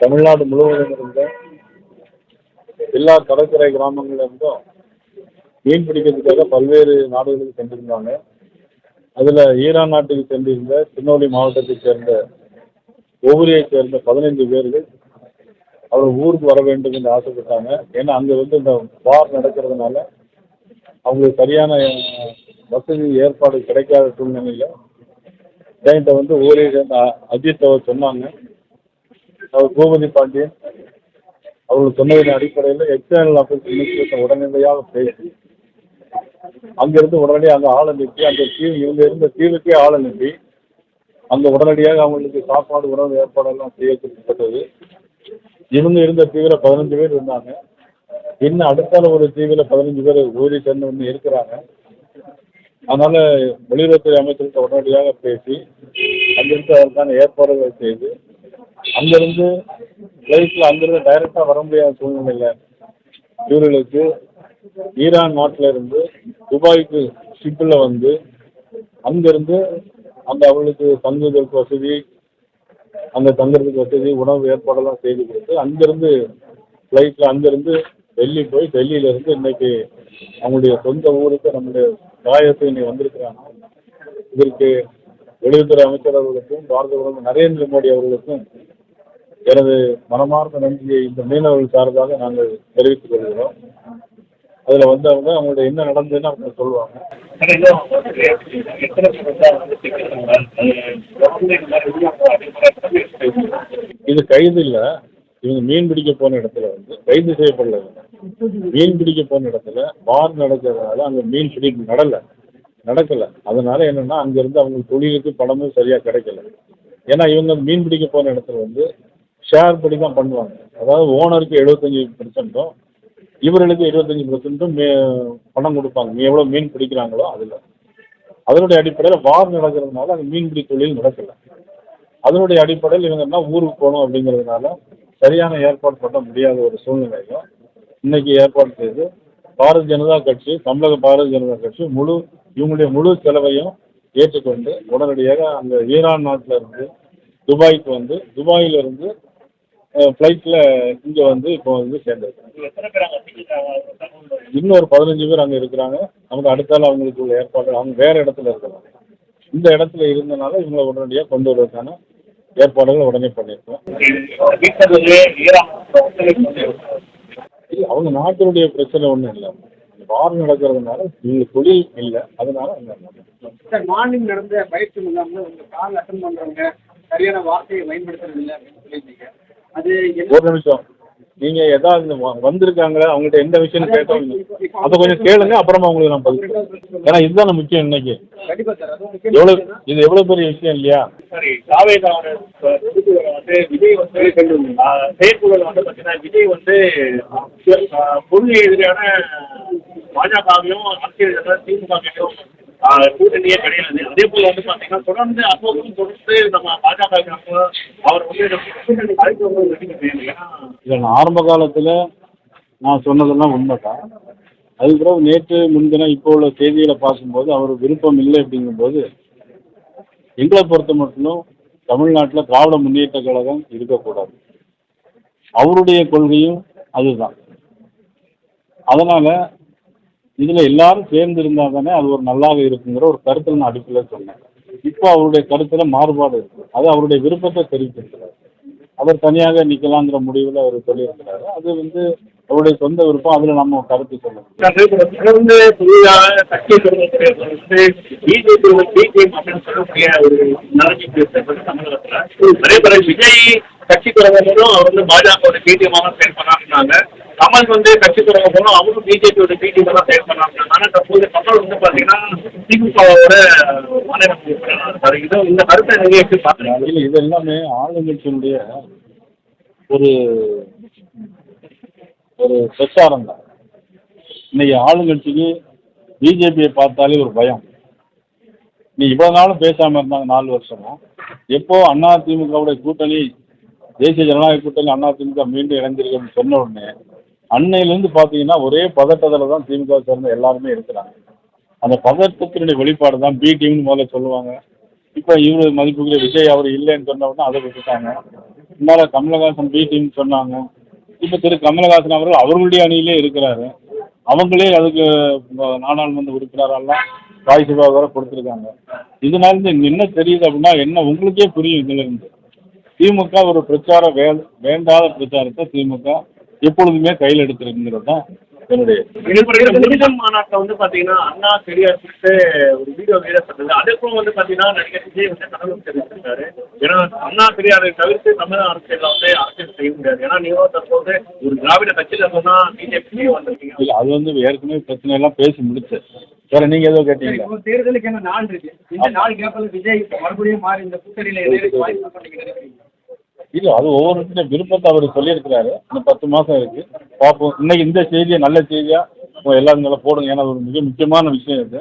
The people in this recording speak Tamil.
தமிழ்நாடு முழுவதும் இருந்த எல்லா கடற்கரை கிராமங்கள்ல இருந்தும் மீன் பிடிக்கிறதுக்காக பல்வேறு நாடுகளுக்கு சென்றிருந்தாங்க. அதில் ஈரான் நாட்டுக்கு சென்றிருந்த திருநெல்வேலி மாவட்டத்தைச் சேர்ந்த ஒவ்வொரியைச் சேர்ந்த பதினைந்து பேர்கள் அவர் ஊருக்கு வர வேண்டும் என்று ஆசைப்பட்டாங்க. ஏன்னா அங்கே வந்து இந்த வார் நடக்கிறதுனால அவங்களுக்கு சரியான வசதி ஏற்பாடு கிடைக்காத சூழ்நிலையில் என்கிட்ட வந்து ஊரில் சேர்ந்த அஜித் அவர் சொன்னாங்க. அவர் பூபதி பாண்டியன் அவர்கள் சொன்னதின் அடிப்படையில் எக்ஸ்டர்னல் அஃபேர்ஸ் மினிஸ்டர் உடனடியாக பேசி அங்கிருந்து உடனடியாக அங்கே ஆள் அனுப்பி அந்த தீவு இவங்க இருந்த தீவுக்கே ஆள் அனுப்பி அங்கே உடனடியாக அவங்களுக்கு சாப்பாடு உணவு ஏற்பாடெல்லாம் செய்ய கொடுக்கப்பட்டது இவங்க இருந்த தீவில் பதினஞ்சு பேர் இருந்தாங்க. இன்னும் அடுத்தால ஒரு தீவில் பதினஞ்சு பேர் ஊரி சேர்ந்து வந்து இருக்கிறாங்க. அதனால வெளியுறவுத்துறை அமைச்சர்கிட்ட உடனடியாக பேசி அங்கிருந்து அதற்கான ஏற்பாடுகள் செய்து அங்கிருந்து ஃப்ளைட்டில் அங்கிருந்து டைரெக்டாக வர முடியாத சூழ்நிலையில் இவர்களுக்கு ஈரான் நாட்டில் இருந்து துபாய்க்கு ஷிப்பில் வந்து அங்கிருந்து அந்த அவளுக்கு தங்குவதற்கு வசதி அங்கே தங்குறதுக்கு வசதி உணவு ஏற்பாடெல்லாம் செய்து கொடுத்து அங்கிருந்து ஃப்ளைட்டில் அங்கிருந்து டெல்லி போய் டெல்லியிலேருந்து இன்னைக்கு அவங்களுடைய சொந்த ஊருக்கு நம்முடைய தாயத்து இன்னைக்கு வந்திருக்கிறாங்க. இதற்கு வெளியுறவுத்துறை அமைச்சர் அவர்களுக்கும் பாரத பிரதமர் நரேந்திர மோடி அவர்களுக்கும் எனது மனமார்ந்த நன்றியை இந்த மீனவர்கள் சார்பாக நாங்கள் தெரிவித்துக் கொள்கிறோம். அதில் வந்து அவங்க அவங்களுடைய என்ன நடந்ததுன்னு அவங்க சொல்லுவாங்க. இது கைது இல்லை. இவங்க மீன் பிடிக்க போன இடத்துல வந்து கைது செய்யப்படல. மீன் பிடிக்க போன இடத்துல வார் நடக்கிறதுனால அங்கே மீன் பிடி நடலை. நடக்கலை. அதனால என்னன்னா அங்கேருந்து அவங்களுக்கு தொழிலுக்கு பணமும் சரியாக கிடைக்கல. ஏன்னா இவங்க மீன் பிடிக்க போன இடத்துல வந்து ஷேர் படி தான் பண்ணுவாங்க. அதாவது ஓனருக்கு எழுபத்தஞ்சி பர்சன்ட்டும் இவர்களுக்கு இருபத்தஞ்சி பர்சன்ட்டும் பணம் கொடுப்பாங்க. நீ எவ்வளோ மீன் பிடிக்கிறாங்களோ அதில். அதனுடைய அடிப்படையில் வார் நடக்கிறதுனால அங்கே மீன்பிடி தொழில் நடக்கலை. அதனுடைய அடிப்படையில் இவங்க என்ன ஊருக்கு போகணும் அப்படிங்கிறதுனால சரியான ஏற்பாடு பண்ண முடியாத ஒரு சூழ்நிலையும் இன்னைக்கு ஏற்பாடு செய்து பாரதிய ஜனதா கட்சி தமிழக பாரதிய ஜனதா கட்சி முழு இவங்களுடைய முழு செலவையும் ஏற்றுக்கொண்டு உடனடியாக அந்த ஈரான் நாட்டில் இருந்து துபாய்க்கு வந்து துபாயிலிருந்து ஃப்ளைட்டில் இங்கே வந்து இப்போ வந்து சேர்ந்துருக்காங்க. எத்தனை ஒரு இன்னொரு பதினஞ்சு பேர் அங்கே இருக்கிறாங்க. நமக்கு அடுத்தால அவங்களுக்கு உள்ள ஏற்பாடு அவங்க வேறு இடத்துல இருக்கிறாங்க. இந்த இடத்துல இருந்தனால இவங்களை உடனடியாக கொண்டு வருவதற்கான ஏற்பாடுகள் உடனே பண்ணியிருக்கோம் அவங்க நாட்டினுடைய பிரச்சனை ஒன்றும் இல்லை. வாரம் நடக்கிறதுனால இவங்களுக்கு தொழில் இல்லை. அதனால அங்கே சார் மார்னிங் நடந்த பயிற்சி முகாமில் உங்க கால் அட்டன் பண்றவங்க சரியான வார்த்தையை பயன்படுத்துறது இல்லை அப்படின்னு சொல்லியிருந்தீங்க. ஒரு நிமிஷம். நீங்க ஏதாவது வ- வந்திருக்காங்களா? அவங்கள்ட்ட எந்த விஷயம் கேட்டோம் அதை கொஞ்சம் கேளுங்க அப்புறமா உங்களுக்கு நான் பதில் சொல்றேன். ஏன்னா இதுதான் முக்கியம் இன்னைக்கு. எவ்வளவு இது எவ்வளவு பெரிய விஷயம் இல்லையா? சரி விஜய் வந்து ஆஹ், செயற்குழுல வந்து பார்த்தீங்கன்னா விஜய் வந்து கொள்கை எதிரான பாஜகவையும் அரசியல் திமுகவையும் கூட்டணியே கிடையாது. அதே போல வந்து பாத்தீங்கன்னா தொடர்ந்து அப்போதும் தொடர்ந்து நம்ம பாஜக அவர் வந்து கூட்டணி நான் ஆரம்ப காலத்தில் நான் சொன்னதெல்லாம் உண்மைதான். அதுக்கப்புறம் நேற்று முன்தினம் இப்போ உள்ள செய்திகளை பார்க்கும்போது அவர் விருப்பம் இல்லை அப்படிங்கும்போது எங்களை பொறுத்த மட்டும் தமிழ்நாட்டில் திராவிட முன்னேற்ற கழகம் இருக்கக்கூடாது. அவருடைய கொள்கையும் அதுதான். அதனால் இதில் எல்லாரும் சேர்ந்து இருந்தால் தானே அது ஒரு நல்லாவே இருக்குங்கிற ஒரு கருத்தில் நான் அடிப்படையில் சொன்னேன். இப்போ அவருடைய கருத்தில் மாறுபாடு இருக்கு. அது அவருடைய விருப்பத்தை தெரிவித்திருக்கிறார். அவர் தனியாக நிற்கலாங்கிற முடிவில் அவர் சொல்லியிருக்கிறாரு. அது வந்து அவருடைய சொந்த விருப்பம். அதில் நம்ம கருத்து சொல்லணும் தொடர்ந்து பிஜேபி பிஜேபி அப்படின்னு சொல்லக்கூடிய ஒரு விஜய் கட்சி தொடங்கும் அவர் வந்து பாஜகவோட பிடிஎமாக செயல்படுறாங்க கமல் வந்து கட்சி தொடங்க போனோம் அவரும் பிஜேபியோட பிடிஎம் தான் செயல்படுறாங்க ஆனால் தற்போது கமல் வந்து பாத்தீங்கன்னா திமுகவோட மாநில இது இந்த கருத்தை நீங்க எப்படி பாக்குறீங்க இது எல்லாமே ஆளுங்கட்சியினுடைய ஒரு ஒரு பிரச்சாரம் தான். இன்னைக்கு ஆளுங்கட்சிக்கு பிஜேபியை பார்த்தாலே ஒரு பயம். நீ இவ்வளவு நாளும் பேசாம இருந்தாங்க நாலு வருஷமா. எப்போ அண்ணா திமுகவுடைய கூட்டணி தேசிய ஜனநாயக கூட்டணி அண்ணா திமுக மீண்டும் இணைஞ்சிருக்குன்னு சொன்ன உடனே அன்னையிலேருந்து பார்த்தீங்கன்னா ஒரே பதட்டத்தில் தான் திமுக சேர்ந்த எல்லாருமே இருக்கிறாங்க. அந்த பதட்டத்தினுடைய வெளிப்பாடு தான் பி டீம்னு முதல்ல சொல்லுவாங்க. இப்போ இவரு மதிப்புக்குரிய விஜய் அவர் இல்லைன்னு சொன்ன உடனே அதை விட்டுட்டாங்க. முன்னால கமலஹாசன் பி டீம்னு சொன்னாங்க. இப்போ திரு கமலஹாசன் அவர்கள் அவர்களுடைய அணியிலே இருக்கிறாரு. அவங்களே அதுக்கு நாடாளுமன்ற உறுப்பினரெல்லாம் வாய்ஸ் வர கொடுத்துருக்காங்க. இதனால இருந்து என்ன தெரியுது அப்படின்னா என்ன உங்களுக்கே புரியும் இதுல இருந்து. திமுக ஒரு பிரச்சார வே வேண்டாத பிரச்சாரத்தை திமுக எப்பொழுதுமே கையில் எடுத்திருக்குங்கிறது தான் என்னுடைய மாநாட்டில் வந்து பாத்தீங்கன்னா அண்ணா பெரியார் குறித்து ஒரு வீடியோ வெளியிடப்பட்டது. அதுக்கும் வந்து பாத்தீங்கன்னா நடிகர் விஜய் வந்து கனவு தெரிவிச்சிருக்காரு ஏன்னா அண்ணா பெரியாரை தவிர்த்து தமிழக அரசியல் வந்து அரசியல் செய்ய முடியாது. ஏன்னா நீங்களும் தற்போது ஒரு திராவிட கட்சியில சொன்னா பிஜேபி வந்திருக்கீங்க. இல்ல அது வந்து ஏற்கனவே பிரச்சனை எல்லாம் பேசி முடிச்சு. வேற நீங்க ஏதோ கேட்டீங்களா? இப்போ தேர்தலுக்கு என்ன நாள் இருக்கு? இந்த நாள் கேப்பில் விஜய் மறுபடியும் மாறி இந்த கூட்டணியில இல்லை அது ஒவ்வொருத்தருடைய விருப்பத்தை அவர் சொல்லியிருக்கிறாரு. இன்னும் பத்து மாதம் இருக்கு. பார்ப்போம். இன்னைக்கு இந்த செய்தியை நல்ல செய்தியாக எல்லாரும் நல்லா போடுங்க. ஏன்னா அது ஒரு மிக முக்கியமான விஷயம் இது.